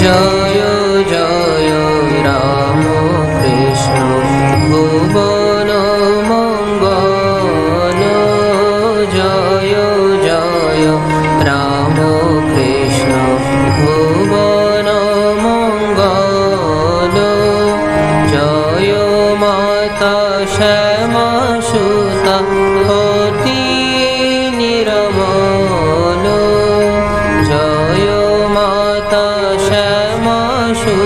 জয় show.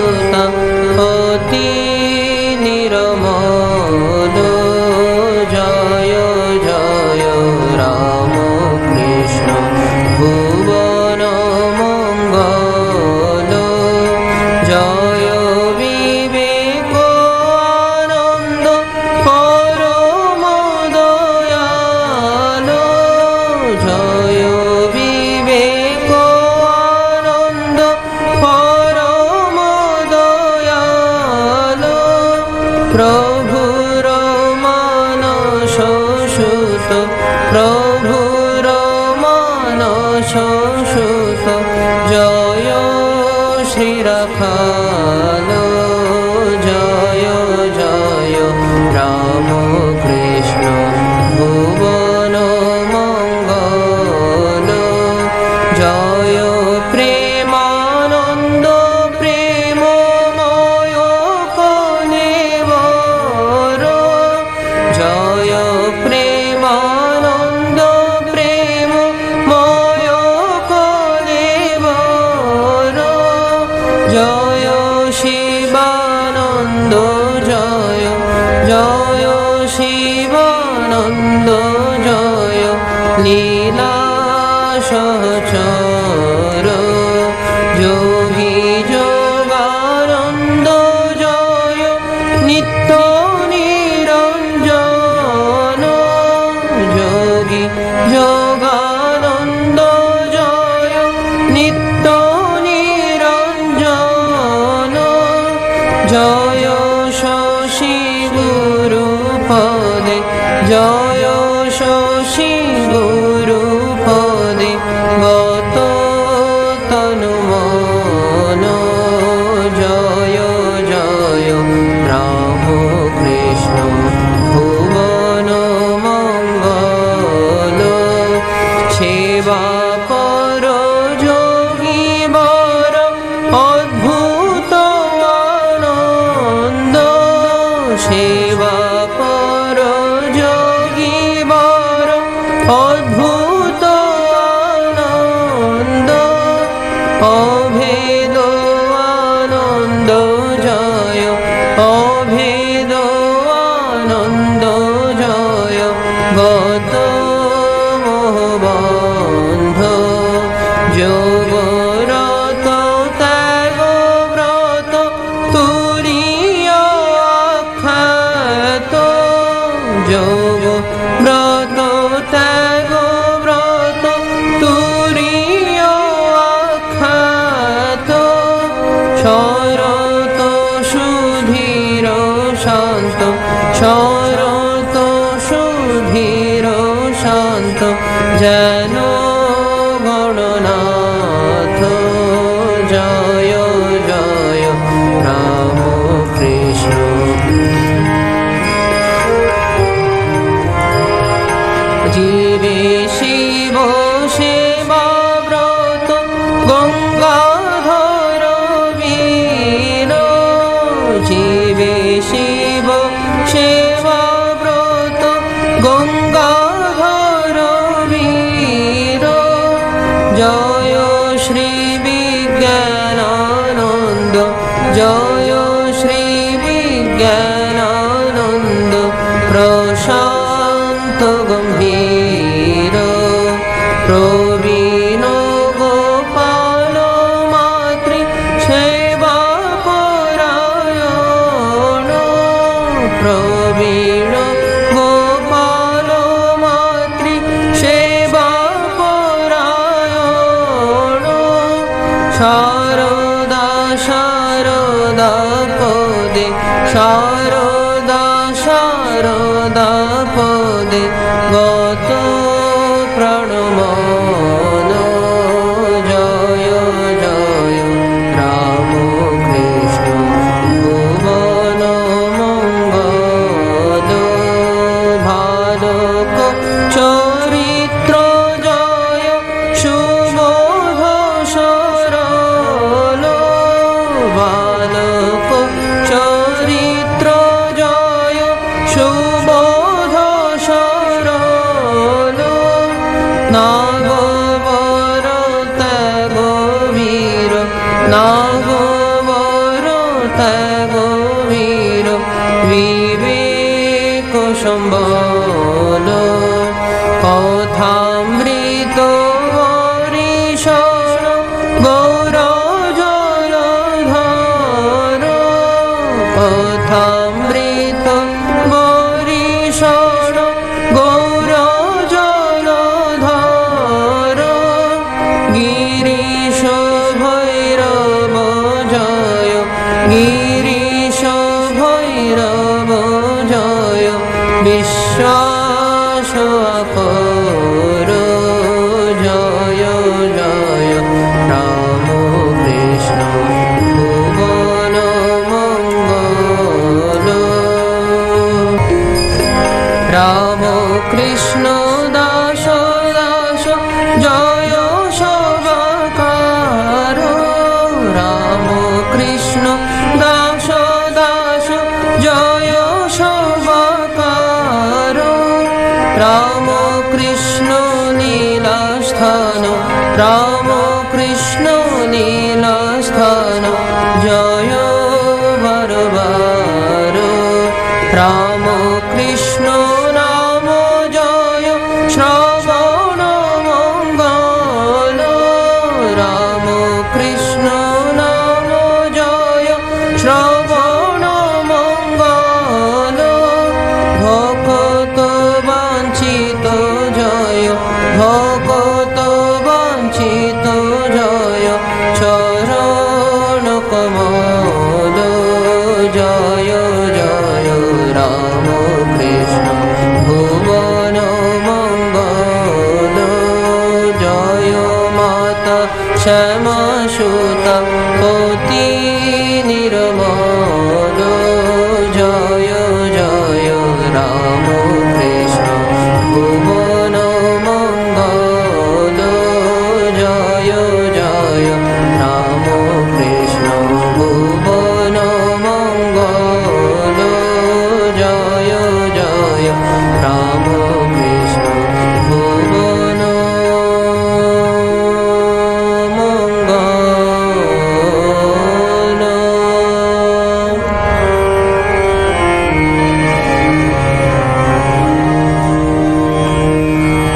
প্রভুর মন শোষুত প্রভুর মন শোষুত জয় শ্রী জয় জয় রাম শিবানন্দ জয় জয় শিবানন্দ, জয় লীলা সহচর যোগী যোগানন্দ, জয় নিত্য নিরঞ্জন, যোগী যোগানন্দ, জয় নিত্য নিরঞ্জন, জয় জয় শশী গুরু পদে গত তনু জয় জয়, রাম কৃষ্ণ, ভুবন মঙ্গল। সেবা কর যোগী বর শান্ত শরত সুধীর শান্ত যেন গণনাথ জয় জয় রাম কৃষ্ণ। জীবে শিব সেবা প্রশান্ত গম্ভীর, প্রবীণ গোপাল মাতৃ সেবা পরায়ণ, প্রবীণ গোপাল মাতৃ সেবা পরায়ণ। শারদা শারদা পদে শারদা পদে গত বলো কথা সকর জয় জয় রাম কৃষ্ণ ভুবন মঙ্গল রাম কৃষ্ণ रामो कृष्णो नीलास्थान राम শ্যামসুতা পতি